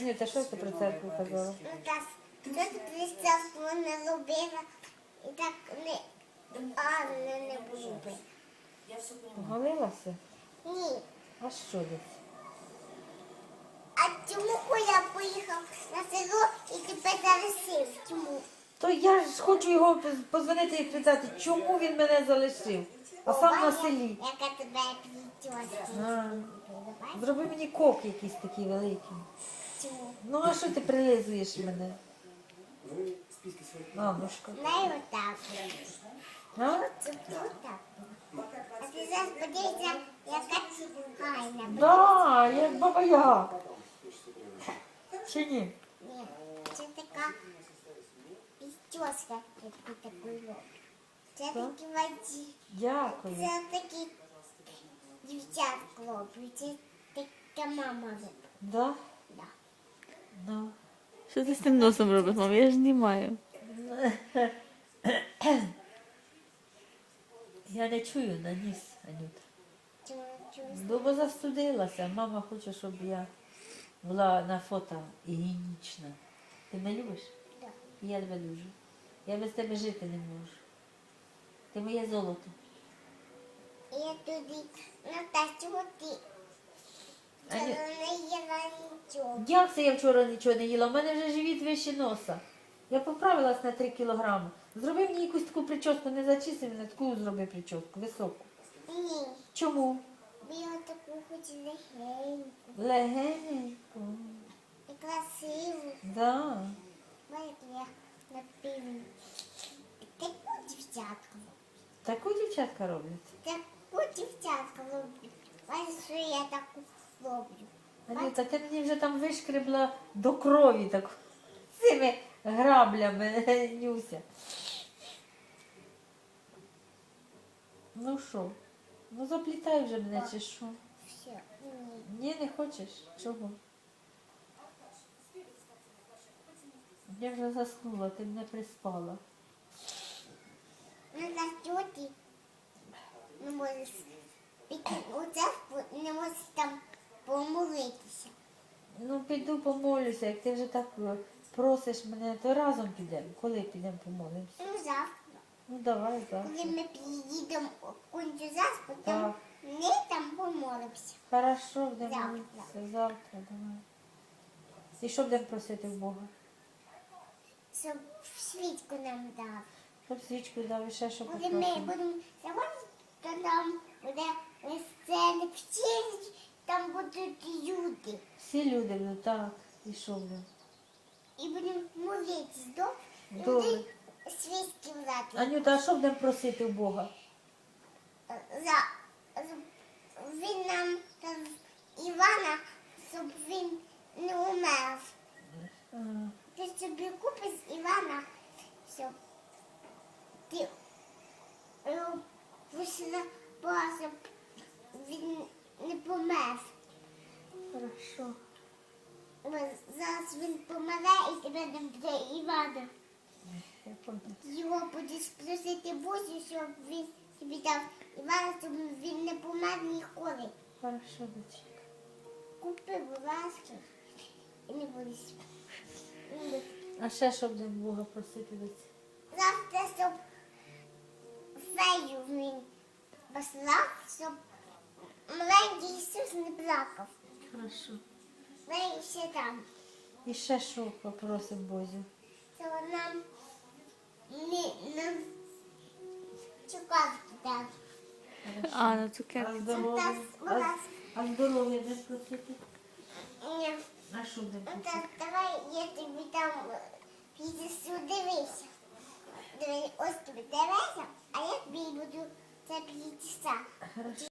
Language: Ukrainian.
Ні, та що ти про церкву казала? Ну так, що ти не любила і так не гарно не любила. Голилася? Ні. А що десь? А чому Коля поїхав на село і тебе залишив? Чому? То я ж хочу його поз- позвонити і питати, чому він мене залишив, а сам на селі. Яка тебе. А, зроби мені кок якийсь такий великий. Ну а що ти прилизуєш мене? Мамушка. Дай отак. А? Це отак. А ти зараз подивися, яка гарна. Да, як баба Яга. Чи ні? Ні, це така пістьоска, яку таку роблю. Це такі воді. Дякую. Це такі дівчатка роблять. Це така мама. Да? Да. Ну. Що ти з тим носом робиш, мам? Я ж знімаю. Я не чую на ніс, Анюта. Чому? Ну, бо застудилася. Мама хоче, щоб я була на фото гігієнічна. Ти мене любиш? Да. Я тебе люблю. Я без тебе жити не можу. Ти моє золото. Я туди, ну та чому ти? Це Аню- не їла нічого. Як це я вчора нічого не їла? У мене вже живіт вище носа. Я поправилась на 3 кілограми. Зроби мені якусь таку прическу, не зачиси мене, таку зроби прическу, високу. Ні, Чому? бо я таку хочу легеньку Легенько. і красиву. Да. Бачите, я на півні. Таку дівчатку. Таку дівчатка роблять. Таку дівчатку роблю. Бачите, що я таку роблю. Анюта, ти мені вже там вишкребла до крові так цими граблями, Нюся. Ну що? Ну заплітай вже мене чи що? Все, ні. Не хочеш? Чого? Я вже заснула, ти мене приспала. Ну, на тьоті не можеш піти у церкву, не можеш там помолитися. Ну, піду помолюся, як ти вже так е, просиш мене, то разом підемо. Коли підемо помолимося? Ну, завтра. Ну давай, так. Коли ми приїдемо кончу Так. там ми там помолимося. Хорошо, будемо Завтра. молитися. Завтра, давай. І що будемо просити в Бога? Щоб свічку нам дав. Щоб свічку дав і ще що Коли ми попросимо. будемо сьогодні, то там буде всі, там будуть люди. Всі люди будуть, так. І що будемо? І будемо молитись? І Добре. будемо свічки брати. Анюта, а що будемо просити в Бога? За, він нам дав Івана, щоб він не умер. А, Ти собі купиш Івана, щоб ти е, вийшла Бога, щоб він не помер. Зараз він помре і тебе не буде Івана. Його будеш просити Боже, щоб він тобі дав Івана, щоб він не помер ніколи. Хорошо, дочка. Купи, будь ласка, і не будеш. А ще що будемо в Бога просити доці? Завтра, щоб фею він послав, щоб маленький Ісус не плакав. Хорошо. Фею ще там. І ще що попросимо Бозю? Це нам не нам цукавки дав. А, на А цукерки. здоров'я? Нас, А, ласка. а здоров'я будемо просити? Ні. А що Ну, просити? так, давай я тобі там піднесу, дивися. Диви, ось тобі дивися, а я тобі буду це. Хорошо.